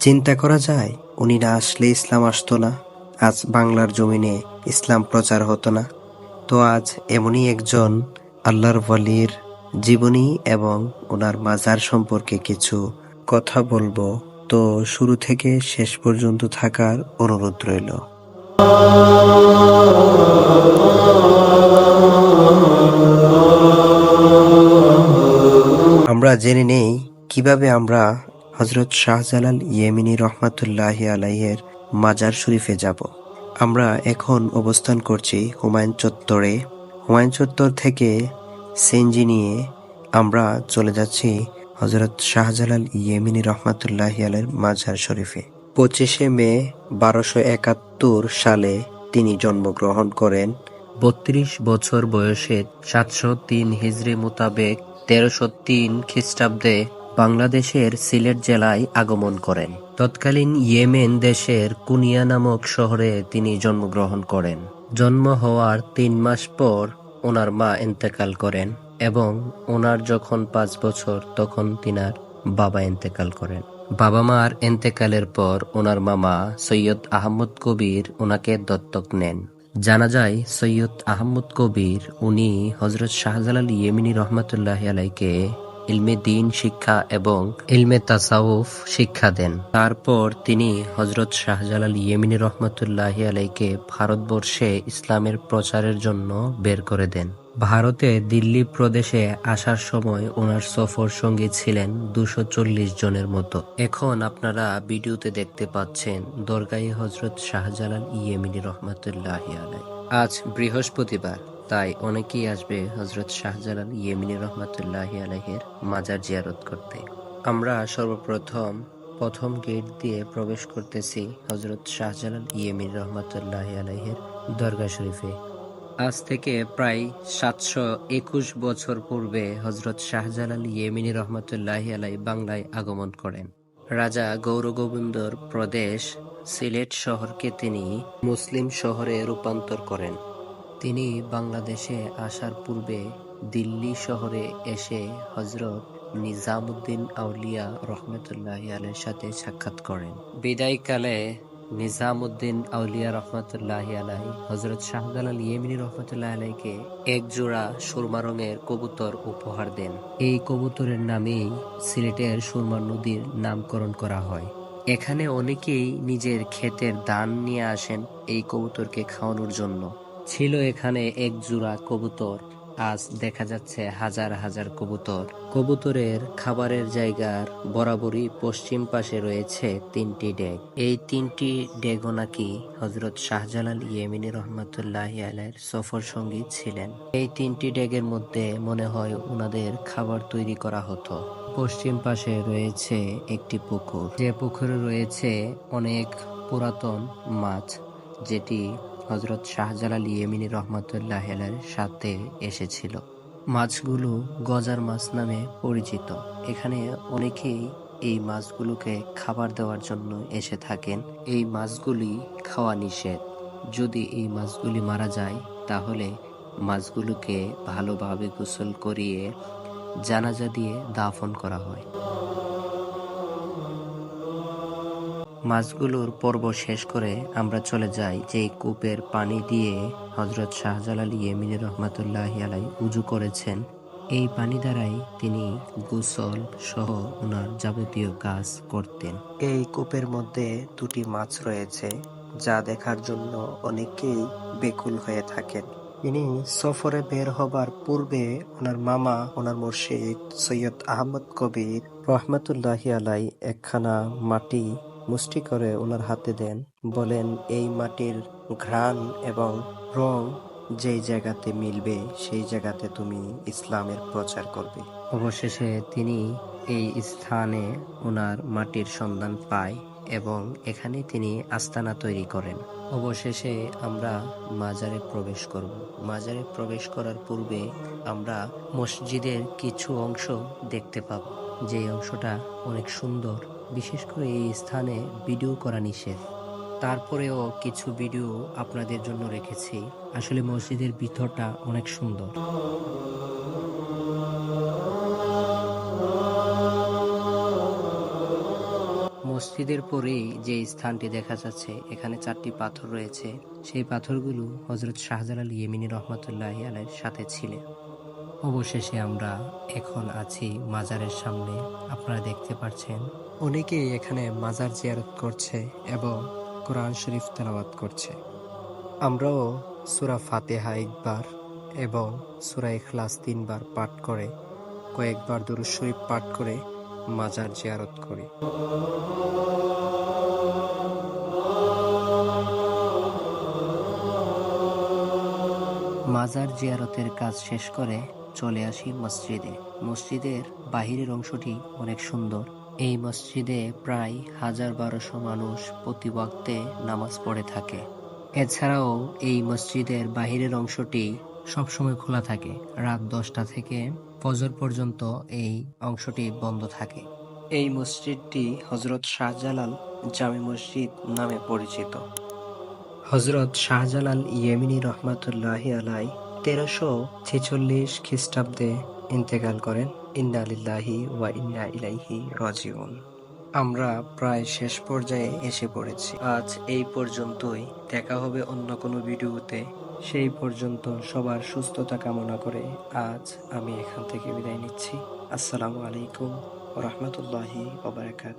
চিন্তা করা যায়, উনি না আসলে ইসলাম আসতো না, আজ বাংলার জমিনে ইসলাম প্রচার হতো না। তো আজ এমনই একজন আল্লাহর ওয়ালির জীবনী এবং ওনার মাজার সম্পর্কে কিছু কথা বলব। তো শুরু থেকে শেষ পর্যন্ত থাকার অনুরোধ রইল। আমরা জেনে নেই কীভাবে আমরা হজরত শাহজালাল ইয়েমিনী রহমাতুল্লাহ আলাইয়ের মাজার শরীফে যাব। আমরা এখন অবস্থান করছি হুমায়ুন চত্বরে। হুমায়ুন চত্বর থেকে সেনজি নিয়ে আমরা চলে যাচ্ছি হজরত শাহজালাল ইয়েমিনী রহমাতুল্লাহ আলের মাজার শরীফে। পঁচিশে মে বারোশো একাত্তর সালে তিনি জন্মগ্রহণ করেন। বত্রিশ বছর বয়সে সাতশো তিন হিজরি মোতাবেক তেরোশো তিন খ্রিস্টাব্দে বাংলাদেশের সিলেট জেলায় আগমন করেন। তৎকালীন ইয়েমেন দেশের কুনিয়া নামক শহরে তিনি জন্মগ্রহণ করেন। জন্ম হওয়ার তিন মাস পর ওনার মা ইন্তেকাল করেন এবং ওনার যখন পাঁচ বছর, তখন তিনার বাবা ইন্তেকাল করেন। বাবা মার ইন্তেকালের পর ওনার মামা সৈয়দ আহমদ কবির ওনাকে দত্তক নেন। জানা যায়, সৈয়দ আহমদ কবির, উনি হজরত শাহজালাল ইয়েমিনী রহমতুল্লাহ আলাইকে ইলমে দিন শিক্ষা এবং ইলমে তাসাউফ শিক্ষা দেন। তারপর তিনি হজরত শাহজালাল ইয়েমিনী রহমতুল্লাহ আলাইকে ভারতবর্ষে ইসলামের প্রচারের জন্য বের করে দেন। ভারতে দিল্লি প্রদেশে আসার সময় ওনার সফর সঙ্গী ছিলেন দুশো চল্লিশ জনের মতো। এখন আপনারা ভিডিওতে দেখতে পাচ্ছেন দরগাই হজরত শাহজালাল ইয়েমিনী রহমতুল্লাহ আলাই আজ বৃহস্পতিবার। তাই অনেকেই আসবে হজরত শাহজালাল ইয়েমিনী রহমতুল্লাহ আলাইহের মাজার জিয়ারত করতে। আমরা সর্বপ্রথম প্রথম গেট দিয়ে প্রবেশ করতেছি হজরত শাহজালাল ইয়েমিনী রহমতুল্লাহ আলাইহের দরগা শরীফে। আজ থেকে প্রায় সাতশো একুশ বছর পূর্বে হজরত শাহজালাল ইয়েমিনী রহমতুল্লাহ আলাই বাংলায় আগমন করেন। রাজা গৌরগোবিন্দর প্রদেশ সিলেট শহরকে তিনি মুসলিম শহরে রূপান্তর করেন। তিনি বাংলাদেশে আসার পূর্বে দিল্লি শহরে এসে হজরত নিজামুদ্দিন আউলিয়া রহমতুল্লাহ আলের সাথে সাক্ষাৎ করেন। বিদায়কালে নিজামুদ্দিন আউলিয়া রহমতুল্লাহ আলাই হজরত শাহজালাল ইয়েমিনী রহমতুল্লাহ আলাইকে এক জোড়া সুরমা রঙের কবুতর উপহার দেন। এই কবুতরের নামেই সিলেটের সুরমা নদীর নামকরণ করা হয়। এখানে অনেকেই নিজের ক্ষেতের দান নিয়ে আসেন এই কবুতরকে খাওয়ানোর জন্য। ছিল এখানে এক জোড়া কবুতর। আজ দেখা যাচ্ছে হাজার হাজার কবুতর। কবুতরের খাবারের জায়গার বরাবরই পশ্চিম পাশে রয়েছে তিনটি ডেক এই তিনটি ডেগও নাকি হজরত শাহজালাল ইয়েমিনী রহমতুল্লাহ আলের সফর সঙ্গী ছিলেন। এই তিনটি ডেগের মধ্যে মনে হয় ওনাদের খাবার তৈরি করা হতো। পশ্চিম পাশে রয়েছে একটি পুকুর। যে পুকুরে রয়েছে অনেক পুরাতন মাছ, যেটি হজরত শাহজালাল ইয়েমিনী রহমতুল্লাহ এর সাথে এসেছিল। মাছগুলো গজার মাছ নামে পরিচিত। এখানে অনেকেই এই মাছগুলোকে খাবার দেওয়ার জন্য এসে থাকেন। এই মাছগুলি খাওয়া নিষেধ। যদি এই মাছগুলি মারা যায়, তাহলে মাছগুলোকে ভালোভাবে গোসল করিয়ে জানাজা দিয়ে দাফন করা হয়। মাছগুলোর পর্ব শেষ করে আমরা চলে যাই যে কূপের পানি দিয়ে হজরত শাহজালাল ইয়েমিনী রহমাতুল্লাহ আলাই উজু করেছেন। এই পানি দ্বারাই তিনি গোসল সহ ওনার যাবতীয় কাজ করতেন। এই কূপের মধ্যে দুটি মাছ রয়েছে, যা দেখার জন্য অনেকেই বেকুল হয়ে থাকেন। তিনি সফরে বের হবার পূর্বে ওনার মামা ওনার মুর্শিদ সৈয়দ আহমদ কবির রহমতুল্লাহ আলাই একখানা মাটি মুষ্টি করে ওনার হাতে দেন, বলেন, এই মাটির ঘ্রাণ এবং রং যেই জায়গাতে মিলবে, সেই জায়গাতে তুমি ইসলামের প্রচার করবে। অবশেষে তিনি এই স্থানে ওনার মাটির সন্ধান পায় এবং এখানে তিনি আস্তানা তৈরি করেন। অবশেষে আমরা মাজারে প্রবেশ করব। মাজারে প্রবেশ করার পূর্বে আমরা মসজিদের কিছু অংশ দেখতে পাব। যে অংশটা অনেক সুন্দর বিশেষ করে এই স্থানে ভিডিও করা নিষেধ। তারপরেও কিছু ভিডিও আপনাদের জন্য রেখেছি। আসলে মসজিদের ভিতরটা অনেক সুন্দর। মসজিদের পরেই যে স্থানটি দেখা যাচ্ছে, এখানে চারটি পাথর রয়েছে। সেই পাথরগুলো হজরত শাহজালাল ইয়েমিনী রহমতুল্লাহ আলের সাথে ছিলেন অবশেষে আমরা এখন আছি মাজারের সামনে। আপনারা দেখতে পাচ্ছেন, অনেকেই এখানে মাজার জিয়ারত করছে এবং কোরআন শরীফ তেলাওয়াত করছে। আমরাও সুরা ফাতেহা একবার এবং সুরা ইখলাস তিনবার পাঠ করে, কয়েকবার দুরুদ শরীফ পাঠ করে মাজার জিয়ারত করি। মাজার জিয়ারতের কাজ শেষ করে চলে আসি মসজিদে। মসজিদের বাহিরের অংশটি অনেক সুন্দর। এই মসজিদে প্রায় হাজার বারোশো মানুষ প্রতি নামাজ পড়ে থাকে। এছাড়াও এই মসজিদের বাহিরের অংশটি সবসময় খোলা থাকে। রাত দশটা থেকে ফজর পর্যন্ত এই অংশটি বন্ধ থাকে। এই মসজিদটি হজরত শাহজালাল জামে মসজিদ নামে পরিচিত। হজরত শাহজালাল ইয়েমিনী রহমাতুল্লাহ আলাই তেরোশো ছেচল্লিশ খ্রিস্টাব্দে ইন্তেকাল করেন। ইন্না লিল্লাহি ওয়া ইন্না ইলাইহি রাজিউন। আমরা প্রায় শেষ পর্যায়ে এসে পড়েছি। আজ এই পর্যন্তই। দেখা হবে অন্য কোনো ভিডিওতে। সেই পর্যন্ত সবার সুস্থতা কামনা করে আজ আমি এখান থেকে বিদায় নিচ্ছি। আসসালামু আলাইকুম রহমতুল্লাহি ওবরাকাত